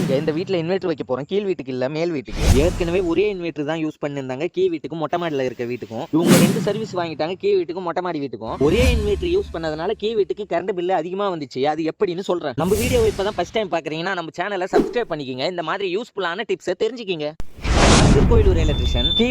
பாருங்க இந்த வீட்டில் இன்வெர்டர் வைக்க போறோம். கீழ் வீட்டுக்கு இல்ல மேல் வீட்டுக்கு. ஏற்கனவே ஒரே இன்வெர்டர் தான் யூஸ் பண்ணிருந்தாங்க கீழ் வீட்டுக்கும் மொட்டை மாடியில் இருக்க வீட்டுக்கும். இவங்க ரெண்டு சர்வீஸ் வாங்கிட்டாங்க. கீழ் வீட்டுக்கும் மொட்டை மாடி வீட்டுக்கும். ஒரே இன்வெர்டர் யூஸ் பண்ணதுனால கீழ் வீட்டுக்கு கரண்ட் பில்லு அதிகமா வந்துச்சு. அது எப்படின்னு சொல்றேன். நம்ம வீடியோ இப்பதான் ஃபர்ஸ்ட் டைம் பாக்குறீங்கன்னா நம்ம சேனலை சப்ஸ்கிரைப் பண்ணிக்கங்க. இந்த மாதிரி யூஸ்ஃபுல்லான டிப்ஸை தெரிஞ்சுக்கிங்க. திருக்கோயிலூர் எலக்ட்ரிஷியன் கீ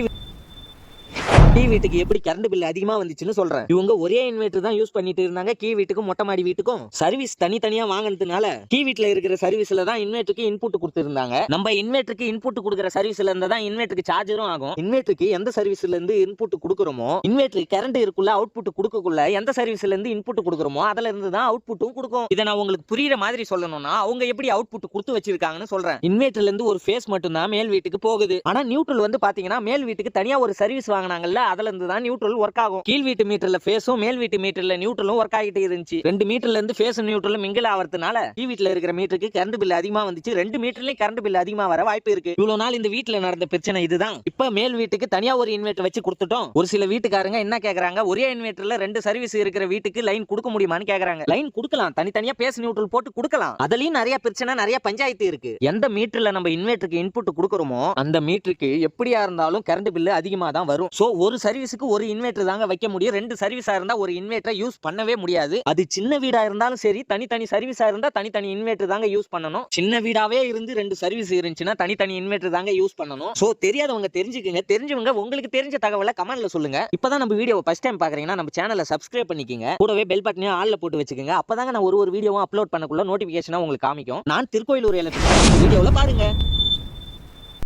கீ வீட்டுக்கு எப்படி கரண்ட் பில் அதிகமா வந்துச்சுன்னு சொல்றேன். இவங்க ஒரே இன்வெர்டர் தான் யூஸ் பண்ணிட்டு இருந்தாங்க. கீ வீட்டுக்கும் மொட்டை மாடி வீட்டுக்கும். சர்வீஸ் தனித்தனியா வாங்கினதுனால கீ வீட்டுல இருக்கிற சர்வீஸ்ல தான் இன்வெர்டருக்கு இன்புட் கொடுத்திருந்தாங்க. நம்ம இன்வெர்டருக்கு இன்புட் கொடுக்குற சர்வீஸ்ல இருந்தா தான் இன்வெர்டருக்கு சார்ஜரும் ஆகும். இன்வெர்டருக்கு எந்த சர்வீஸ்ல இருந்து இன்புட் கொடுக்குறோமோ இன்வெர்டருக்கு கரண்ட் இருக்குள்ள அவுட்புட் கொடுக்கக்குள்ள எந்த சர்வீஸ்ல இருந்து இன்புட் கொடுக்குறோமோ அதுல இருந்து தான் அவுட்புட்டும் கொடுக்கும். இதை நான் உங்களுக்கு புரியுற மாதிரி சொல்லணும்னா அவங்க எப்படி அவுட்புட் கொடுத்து வச்சிருக்காங்கன்னு சொல்றேன். இன்வெர்டர்ல இருந்து ஒரு ஃபேஸ் மட்டும் தான் மேல் வீட்டுக்கு போகுது. ஆனா நியூட்ரல் வந்து பாத்தீங்கன்னா மேல் வீட்டுக்கு தனியா ஒரு சர்வீஸ் வாங்கினாங்கல்ல அதுல இருந்து தான் நியூட்ரல் ஒர்க் ஆகும். கீழ் வீட்டு மீட்டர்ல ஃபேஸும் மேல் வீட்டு மீட்டர்ல நியூட்ரலும் ஒர்க் ஆகிட்டு இருந்துச்சு. ரெண்டு மீட்டர்ல இருந்து ஃபேஸ் நியூட்ரலும் மிங்கில் ஆகிறதுனால கீழ் வீட்டுல இருக்கிற மீட்டருக்கு கரண்ட் பில் அதிகமா வந்துச்சு. ரெண்டு மீட்டர்லயும் கரண்ட் பில் அதிகமா வர வாய்ப்பு இருக்கு. இவ்வளவு நாள் இந்த வீட்டுல நடந்த பிரச்சனை இதுதான். இப்ப மேல் வீட்டுக்கு தனியா ஒரு இன்வெர்டர் வச்சு கொடுத்துட்டோம். ஒரு சில வீட்டுக்காரங்க என்ன கேக்குறாங்க? ஒரே இன்வெர்டர்ல ரெண்டு சர்வீஸ் இருக்கிற வீட்டுக்கு லைன் கொடுக்க முடியுமான்னு கேக்குறாங்க. லைன் கொடுக்கலாம். தனித்தனியா பேஸ் நியூட்ரல் போட்டு கொடுக்கலாம். அதுலயும் நிறைய பிரச்சனை நிறைய பஞ்சாயத்து இருக்கு. எந்த மீட்டர்ல நம்ம இன்வெர்டருக்கு இன்புட் கொடுக்குறோமோ அந்த மீட்டருக்கு எப்படியா இருந்தாலும் கரண்ட் பில்லு அதிகமா தான் வரும். சோ ஒரு சர்வீஸுக்கு ஒரு இன்வெர்டர் தாங்க வைக்க முடியும். ரெண்டு சர்வீஸாக இருந்தால் ஒரு இன்வெர்டரை யூஸ் பண்ணவே முடியாது. அது சின்ன வீடாக இருந்தாலும் சரி தனித்தனி சர்வீஸாக இருந்தால் தனித்தனி இன்வெர்டர் தாங்க யூஸ் பண்ணணும். சின்ன வீடாகவே இருந்து ரெண்டு சர்வீஸ் இருந்துச்சுன்னா தனித்தனி இன்வெர்டர் தாங்க யூஸ் பண்ணணும். ஸோ தெரியாதவங்க தெரிஞ்சுக்கங்க. தெரிஞ்சவங்க உங்களுக்கு தெரிஞ்ச தகவலை கமெண்ட்ல சொல்லுங்க. இப்போதான் நம்ம வீடியோ ஃபர்ஸ்ட் டைம் பார்க்குறீங்கன்னா நம்ம சேனலை சப்ஸ்கிரைப் பண்ணிக்கங்க. கூடவே பெல் பட்டனையும் ஆளில் போட்டு வச்சுக்கோங்க. அப்போதாங்க நான் ஒரு ஒரு வீடியோவும் அப்லோட் பண்ணக்குள்ள நோட்டிஃபிகேஷனாக உங்களுக்கு காமிக்கும். நான் திருக்கோயிலூர் எலக்ட்ரிக் வீடியோவில் பாருங்கள்